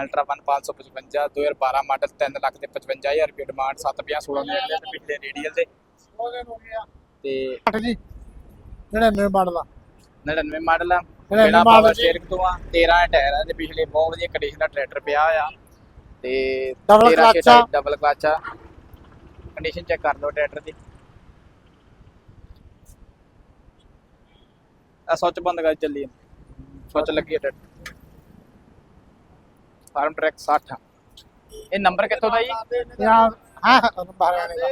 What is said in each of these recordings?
Ultra 1 555 2012 model 3 lakh ਤੇ 55000 ਰੁਪਏ demand 750 16 ਦੇ ਅਗਲੇ ਤੇ ਪਿਛਲੇ ਰੇਡੀਅਲ ਦੇ। ਤੇ 8 ਜੀ 99 ਮਾਡਲ ਆ। 99 ਮਾਡਲ ਆ। 99 ਬਿਨਾ ਮਾਡਲ ਪਾਵਰ। ਸਟੀਅਰਿੰਗ ਤੋਂ ਆ 13 ਟਾਇਰ ਆ ਤੇ ਪਿਛਲੇ ਬਹੁਤ ਵਧੀਆ ਕੰਡੀਸ਼ਨ ਦਾ ਟਰੈਕਟਰ ਪਿਆ ਆ। ਤੇ 13 clutch ਆ। ਡਬਲ ਕਲਚ ਆ। ਕੰਡੀਸ਼ਨ ਚੈੱਕ ਕਰ ਲਓ ਟਰੈਕਟਰ ਦੀ। ਆ ਸੋਚ ਬੰਦ ਕਰ ਚੱਲੀ ਸੋਚ ਲੱਗੀ ਟਰੈਕਟਰ ਫਾਰਮ ਟਰੈਕ 60 ਇਹ ਨੰਬਰ ਕਿੱਥੋਂ ਦਾ ਜੀ? ਯਾਰ ਹਾਂ ਬਾਹਰ ਆਣੇ ਦਾ।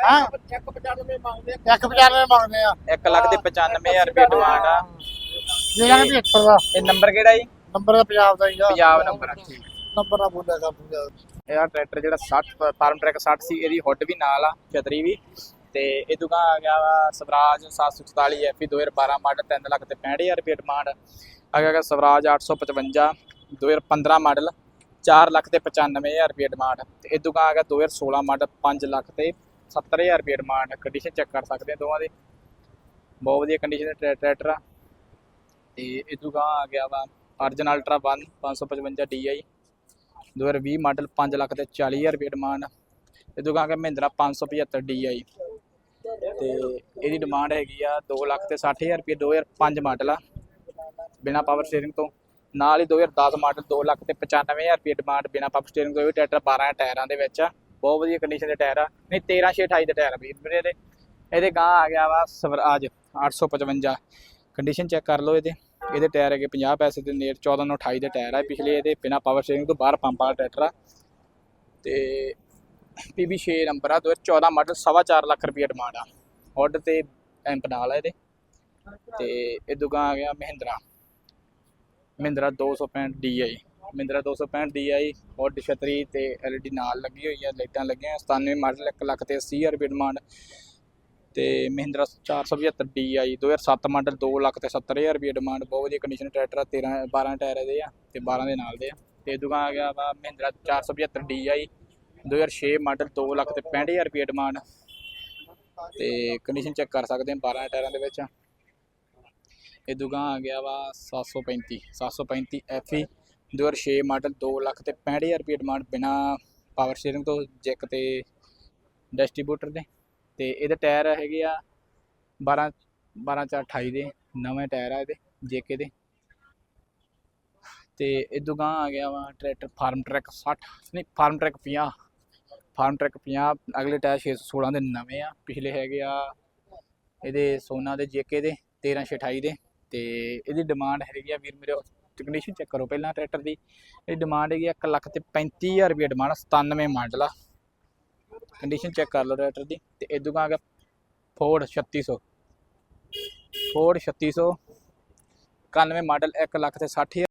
ਹਾਂ। 195 ਮੰਗਦੇ ਆ। 195 ਮੰਗਦੇ ਆ। 1 ਲੱਖ ਤੇ 95000 ਰੁਪਏ ਡਿਮਾਂਡ ਆ। ਇਹ ਜਾਨੇ 75 ਦਾ ਇਹ ਨੰਬਰ ਕਿਹੜਾ ਜੀ? ਨੰਬਰ ਦਾ ਪੰਜਾਬ ਦਾ ਹੀਗਾ ਪੰਜਾਬ ਨੰਬਰ ਆ ਠੀਕ। ਨੰਬਰ ਨਾ ਬੋਲਿਆ ਕਰ ਦੂੰਗਾ ਇਹਦਾ ਟਰੈਕਟਰ ਜਿਹੜਾ 60 ਫਾਰਮ ਟਰੈਕ 60 ਸੀ ਇਹਦੀ ਹੁੱਡ ਵੀ ਨਾਲ ਆ ਛਤਰੀ ਵੀ। ਤੇ ਇਹ ਦੁਕਾਨ ਆ ਗਿਆ ਵਾ ਸਵਰਾਜ 744 ਐਫੀ 2012 ਮਾਡਲ 3 ਲੱਖ ਤੇ 65000 ਰੁਪਏ ਡਿਮਾਂਡ ਆ ਗਿਆ ਸਵਰਾਜ 855 2015 ਮਾਡਲ 4 ਲੱਖ ਤੇ 95000 ਰੁਪਏ ਡਿਮਾਂਡ ਤੇ ਇਹ ਦੁਕਾਨ ਆ ਗਿਆ 2016 ਮਾਡਲ 5 ਲੱਖ ਤੇ 70000 ਰੁਪਏ ਡਿਮਾਂਡ ਕੰਡੀਸ਼ਨ ਚੈੱਕ ਕਰ ਸਕਦੇ ਆ ਦੋਵਾਂ ਦੀ। ਬਹੁਤ ਵਧੀਆ ਕੰਡੀਸ਼ਨ ਦੇ ਟਰੈਕਟਰ ਆ। ਤੇ ਇਹ ਦੁਕਾਨ ਆ ਗਿਆ ਵਾ Arjun ultra 1 555 DI 2020 model 5 lakh ਤੇ 40000 ਰੁਪਏ ਡਿਮਾਂਡ ਇਹ ਦੁਕਾਨ ਹੈ ਮਹਿੰਦਰਾ 575 DI ਤੇ ਇਹਦੀ ਡਿਮਾਂਡ ਹੈਗੀ ਆ 2 ਲੱਖ ਤੇ 60000 ਰੁਪਏ 2005 ਮਾਡਲ ਆ। ਬਿਨਾ ਪਾਵਰ ਸਟੀਅਰਿੰਗ ਤੋਂ। ਨਾਲ ਹੀ 2010 ਮਾਡਲ 2 ਲੱਖ ਤੇ 95000 ਰੁਪਏ ਡਿਮਾਂਡ ਬਿਨਾ ਪੰਪ ਸਟੀਅਰਿੰਗ ਤੋਂ ਵੀ ਟਰੈਕਟਰ 12 ਟਾਇਰਾਂ ਦੇ ਵਿੱਚ ਆ। ਬਹੁਤ ਵਧੀਆ ਕੰਡੀਸ਼ਨ ਦੇ ਟਾਇਰ ਆ। ਨਹੀਂ 13 6 28 ਦੇ ਟਾਇਰ ਆ ਵੀਰ ਮੇਰੇ ਇਹਦੇ। ਇਹਦੇ ਗਾਂ ਆ ਗਿਆ ਵਾ ਸਵਰਾਜ 855 ਕੰਡੀਸ਼ਨ ਚੈੱਕ ਕਰ ਲਓ ਇਹਦੇ। ਇਹਦੇ ਟਾਇਰ ਹੈਗੇ 50 ਪੈਸੇ ਦੇ ਨੇੜ 14 ਨੂੰ 28 ਦੇ ਟਾਇਰ ਆ। ਪਿਛਲੇ ਇਹਦੇ ਬਿਨਾ ਪਾਵਰ ਸਟੀਅਰਿੰਗ ਤੋਂ ਬਾਹਰ ਪੰਪ ਵਾਲਾ ਟਰੈਕਟਰ ਆ। ਤੇ PB 6 ਨੰਬਰ ਆ 2014 ਮਾਡਲ 4.5 ਲੱਖ ਰੁਪਏ ਡਿਮਾਂਡ ਆ। ਹੁੱਡ ਤੇ ਐਂਪ ਨਾਲ ਆ ਇਹਦੇ। ਤੇ ਇਹ ਦੁਕਾਨ ਆ ਗਿਆ Mahindra. Mahindra 265 DI Mahindra 265 DI hood ਛਤਰੀ ਤੇ LED ਨਾਲ ਲੱਗੀ ਹੋਈ ਹੈ, ਲਾਈਟਾਂ ਲੱਗੀਆਂ 97 ਮਾਡਲ 1 ਲੱਖ ਤੇ 80000 ਰੁਪਏ ਡਿਮਾਂਡ ਤੇ ਮਹਿੰਦਰਾ 475 DI 2007 ਮਾਡਲ 2 ਲੱਖ ਤੇ 70000 ਰੁਪਏ ਡਿਮਾਂਡ ਬਹੁਤ ਵਧੀਆ ਕੰਡੀਸ਼ਨ ਟਰੈਕਟਰ ਆ 13 12 ਟਾਇਰ ਇਹਦੇ ਆ ਤੇ 12 ਦੇ ਨਾਲ ਦੇ ਆ। ਤੇ ਦੁਕਾਨ ਆ ਗਿਆ ਵਾ ਮਹਿੰਦਰਾ 475 DI 2006 ਮਾਡਲ 2 ਲੱਖ ਤੇ 65000 ਰੁਪਏ ਡਿਮਾਂਡ ਤੇ ਕੰਡੀਸ਼ਨ ਚੈੱਕ ਕਰ ਸਕਦੇ ਆ 12 ਟਾਇਰਾਂ ਦੇ ਵਿੱਚ। ਇਹ ਦੁਕਾਨ ਆ ਗਿਆ ਵਾ 735 735 FE 2006 ਮਾਡਲ 2 ਲੱਖ ਤੇ 65000 ਰੁਪਏ ਡਿਮਾਂਡ ਬਿਨਾ ਪਾਵਰ ਸਟੀਅਰਿੰਗ ਤੋਂ, ਜੈਕ ਤੇ ਡਿਸਟ੍ਰੀਬਿਊਟਰ ਦੇ। ਤੇ ਇਹਦੇ ਟਾਇਰ ਹੈਗੇ ਆ 12 12 ਚਾਰ 28 ਦੇ, ਨਵੇਂ ਟਾਇਰ ਆ ਇਹਦੇ, ਜੇਕੇ ਦੇ। ਤੇ ਇਹ ਦੁਕਾਨ ਆ ਗਿਆ ਵਾ ਟਰੈਕਟਰ ਫਾਰਮ ਟਰੈਕ 60 ਨਹੀਂ, ਫਾਰਮ ਟਰੈਕ 50 ਫਾਰਮ ਟਰੈਕ 50 ਅਗਲੇ ਟਾਇਰ 616 ਦੇ ਨਵੇਂ ਆ, ਪਿਛਲੇ ਹੈਗੇ ਆ ਇਹਦੇ ਸੋਨਾ ਦੇ ਜੇਕੇ ਦੇ 1328 ਦੇ। ਤੇ ਇਹਦੀ ਡਿਮਾਂਡ ਹੈਗੀ ਆ ਵੀਰ ਮੇਰੇ ਕੰਡੀਸ਼ਨ ਚੈੱਕ ਕਰੋ ਪਹਿਲਾਂ ਟਰੈਕਟਰ ਦੀ। ਇਹ ਡਿਮਾਂਡ ਹੈਗੀ ਆ 1 ਲੱਖ ਤੇ 35000 ਰੁਪਏ ਡਿਮਾਂਡ 97 ਮਾਡਲ ਆ। ਕੰਡੀਸ਼ਨ ਚੈੱਕ ਕਰ ਲਓ ਟਰੈਕਟਰ ਦੀ ਤੇ ਇਹ ਦੁਕਾਨ ਆ ਗਿਆ ਫੋਰਡ 3600 ਫੋਰਡ 3600 91 ਮਾਡਲ 1 ਲੱਖ ਤੇ 60000